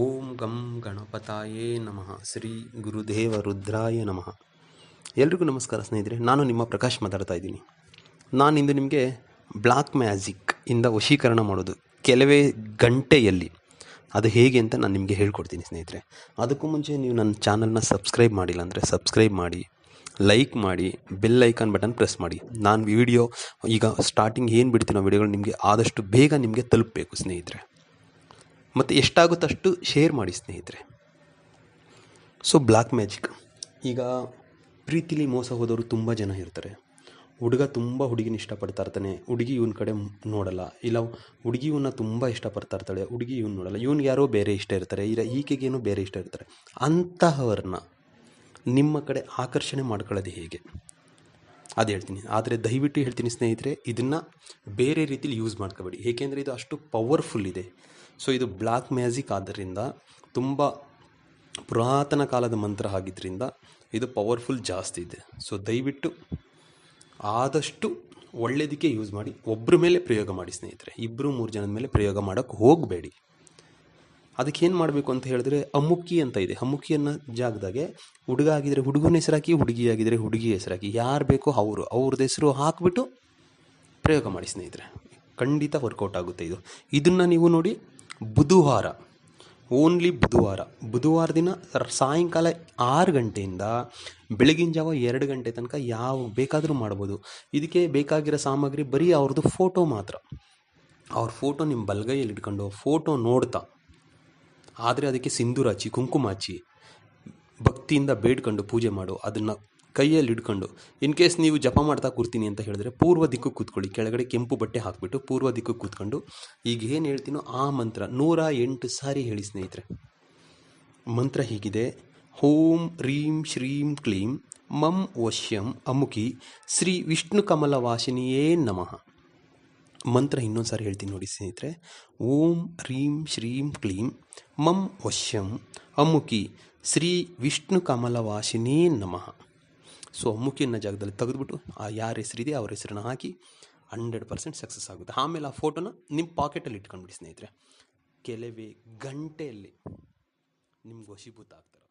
ಓಂ ಗಂ ಗಣಪತಾಯೇ ನಮಃ. ಶ್ರೀ ಗುರುದೇವ ರುದ್ರಾಯ ನಮಃ. ಎಲ್ರಿಗೂ ನಮಸ್ಕಾರ ಸ್ನೇಹಿತರೆ, ನಾನು ನಿಮ್ಮ ಪ್ರಕಾಶ್ ಮಾತಾಡ್ತಾ ಇದ್ದೀನಿ. ಇಂದು ನಿಮಗೆ ಬ್ಲಾಕ್ ಮ್ಯಾಜಿಕ್ ಇಂದ ವಶೀಕರಣ ಮಾಡೋದು ಕೆಲವೇ ಗಂಟೆಯಲ್ಲಿ. ಅದು ಹೇಗೆ ಅಂತ ನಾನು ನಿಮಗೆ ಹೇಳ್ಕೊಡ್ತೀನಿ ಸ್ನೇಹಿತರೆ. ಅದಕ್ಕೂ ಮುಂಚೆ ನೀವು ನನ್ನ ಚಾನಲ್ನ ಸಬ್ಸ್ಕ್ರೈಬ್ ಮಾಡಿಲ್ಲ ಅಂದರೆ ಸಬ್ಸ್ಕ್ರೈಬ್ ಮಾಡಿ, ಲೈಕ್ ಮಾಡಿ, ಬೆಲ್ ಐಕಾನ್ ಬಟನ್ ಪ್ರೆಸ್ ಮಾಡಿ. ನಾನು ವಿಡಿಯೋ ಈಗ ಸ್ಟಾರ್ಟಿಂಗ್ ಏನು ಬಿಡ್ತೀನೋ ವಿಡಿಯೋಗಳು ನಿಮಗೆ ಆದಷ್ಟು ಬೇಗ ನಿಮಗೆ ತಲುಪಬೇಕು ಸ್ನೇಹಿತರೆ. ಮತ್ತು ಎಷ್ಟಾಗುತ್ತಷ್ಟು ಶೇರ್ ಮಾಡಿ ಸ್ನೇಹಿತರೆ? ಸೊ ಬ್ಲ್ಯಾಕ್ ಮ್ಯಾಜಿಕ್ ಈಗ ಪ್ರೀತಿಲಿ ಮೋಸ ಹೋದವರು ತುಂಬ ಜನ ಇರ್ತಾರೆ. ಹುಡುಗ ತುಂಬ ಹುಡುಗಿನ ಇಷ್ಟಪಡ್ತಾ ಇರ್ತಾನೆ. ಹುಡುಗಿ ಇವನ ಕಡೆ ನೋಡಲ್ಲ. ಇಲ್ಲ, ಹುಡುಗಿ ಇವನ್ನ ತುಂಬ ಇಷ್ಟಪಡ್ತಾ ಇರ್ತಾಳೆ. ಹುಡುಗಿ ಇವ್ನು ನೋಡಲ್ಲ. ಇವ್ನಿಗೆ ಯಾರೋ ಬೇರೆ ಇಷ್ಟ ಇರ್ತಾರೆ. ಇಲ್ಲ, ಈಕೆಗೇನೋ ಬೇರೆ ಇಷ್ಟ ಇರ್ತಾರೆ. ಅಂತಹವ್ರನ್ನ ನಿಮ್ಮ ಕಡೆ ಆಕರ್ಷಣೆ ಮಾಡ್ಕೊಳ್ಳೋದು ಹೇಗೆ? ಅದು ಹೇಳ್ತೀನಿ. ಆದರೆ ದಯವಿಟ್ಟು ಹೇಳ್ತೀನಿ ಸ್ನೇಹಿತರೆ, ಇದನ್ನು ಬೇರೆ ರೀತಿಲಿ ಯೂಸ್ ಮಾಡ್ಕೋಬೇಡಿ. ಏಕೆಂದರೆ ಇದು ಅಷ್ಟು ಪವರ್ಫುಲ್ ಇದೆ. ಸೊ ಇದು ಬ್ಲ್ಯಾಕ್ ಮ್ಯಾಜಿಕ್ ಆದ್ದರಿಂದ ತುಂಬ ಪುರಾತನ ಕಾಲದ ಮಂತ್ರ ಆಗಿದ್ದರಿಂದ ಇದು ಪವರ್ಫುಲ್ ಜಾಸ್ತಿ ಇದೆ. ಸೊ ದಯವಿಟ್ಟು ಆದಷ್ಟು ಒಳ್ಳೆಯದಕ್ಕೆ ಯೂಸ್ ಮಾಡಿ ಒಬ್ಬರ ಮೇಲೆ ಪ್ರಯೋಗ ಮಾಡಿ ಸ್ನೇಹಿತರೆ. ಇಬ್ಬರು ಮೂರು ಜನದ ಮೇಲೆ ಪ್ರಯೋಗ ಮಾಡೋಕ್ಕೆ ಹೋಗಬೇಡಿ. ಅದಕ್ಕೆ ಏನು ಮಾಡಬೇಕು ಅಂತ ಹೇಳಿದ್ರೆ ಅಮ್ಮುಕ್ಕಿ ಅಂತ ಇದೆ. ಅಮ್ಮುಕ್ಕಿ ಅನ್ನೋ ಜಾಗದಾಗೆ ಹುಡುಗ ಆಗಿದ್ರೆ ಹುಡುಗನ ಹೆಸರಾಕಿ, ಹುಡುಗಿ ಆಗಿದ್ರೆ ಹುಡುಗಿ ಹೆಸರಾಕಿ. ಯಾರು ಬೇಕೋ ಅವರು ಅವ್ರದ್ದು ಹೆಸರು ಹಾಕಿಬಿಟ್ಟು ಪ್ರಯೋಗ ಮಾಡಿ ಸ್ನೇಹಿತರೆ. ಖಂಡಿತ ವರ್ಕೌಟ್ ಆಗುತ್ತೆ ಇದು. ಇದನ್ನು ನೀವು ನೋಡಿ ಬುಧವಾರ ಓನ್ಲಿ ಬುಧವಾರ. ಬುಧವಾರ ದಿನ ಸಾಯಂಕಾಲ ಆರು ಗಂಟೆಯಿಂದ ಬೆಳಗಿನ ಜಾವ ಎರಡು ಗಂಟೆ ತನಕ ಯಾವ ಬೇಕಾದರೂ ಮಾಡ್ಬೋದು. ಇದಕ್ಕೆ ಬೇಕಾಗಿರೋ ಸಾಮಗ್ರಿ ಬರೀ ಅವ್ರದ್ದು ಫೋಟೋ ಮಾತ್ರ. ಅವ್ರ ಫೋಟೋ ನಿಮ್ಮ ಬಲಗೈಯಲ್ಲಿ ಇಟ್ಕೊಂಡು ಫೋಟೋ ನೋಡ್ತಾ. ಆದರೆ ಅದಕ್ಕೆ ಸಿಂಧೂರ ಹಚ್ಚಿ ಕುಂಕುಮ ಹಚ್ಚಿ ಭಕ್ತಿಯಿಂದ ಬೇಡ್ಕೊಂಡು ಪೂಜೆ ಮಾಡು. ಅದನ್ನು ಕೈಯಲ್ಲಿ ಹಿಡ್ಕೊಂಡು, ಇನ್ ಕೇಸ್ ನೀವು ಜಪ ಮಾಡ್ತಾ ಕೂರ್ತೀನಿ ಅಂತ ಹೇಳಿದ್ರೆ ಪೂರ್ವ ದಿಕ್ಕು ಕೂತ್ಕೊಳ್ಳಿ, ಕೆಳಗಡೆ ಕೆಂಪು ಬಟ್ಟೆ ಹಾಕಿಬಿಟ್ಟು ಪೂರ್ವ ದಿಕ್ಕು ಕೂತ್ಕೊಂಡು, ಈಗ ಏನು ಹೇಳ್ತೀನೋ ಆ ಮಂತ್ರ ನೂರ ಎಂಟು ಸಾರಿ ಹೇಳಿ ಸ್ನೇಹಿತರೆ. ಮಂತ್ರ ಹೀಗಿದೆ, ಓಂ ರೀಂ ಶ್ರೀಂ ಕ್ಲೀಂ ಮಂ ವಶ್ಯಂ ಅಮುಖಿ ಶ್ರೀ ವಿಷ್ಣು ಕಮಲ ವಾಸಿನಿಯೇ ನಮಃ. ಮಂತ್ರ ಇನ್ನೊಂದು ಸಾರಿ ಹೇಳ್ತೀನಿ ನೋಡಿ ಸ್ನೇಹಿತರೆ, ಓಂ ರೀಂ ಶ್ರೀಂ ಕ್ಲೀಂ ಮಂ ವಶ್ಯಂ ಅಮುಖಿ ಶ್ರೀ ವಿಷ್ಣು ಕಮಲವಾಸಿನೇ ನಮಃ. ಸೊ ಅನ್ನೋ ಜಾಗದಲ್ಲಿ ತೆಗೆದುಬಿಟ್ಟು, ಆ ಯಾರ ಹೆಸರಿದೆ ಅವ್ರ ಹೆಸರನ್ನ ಹಾಕಿ ಹಂಡ್ರೆಡ್ ಪರ್ಸೆಂಟ್ ಸಕ್ಸಸ್ ಆಗುತ್ತೆ. ಆಮೇಲೆ ಆ ಫೋಟೋನ ನಿಮ್ಮ ಪಾಕೆಟಲ್ಲಿ ಇಟ್ಕೊಂಡ್ಬಿಡಿ ಸ್ನೇಹಿತರೆ. ಕೆಲವೇ ಗಂಟೆಯಲ್ಲಿ ನಿಮ್ಗೆ ವಶೀಭೂತ ಆಗ್ತಾರೆ.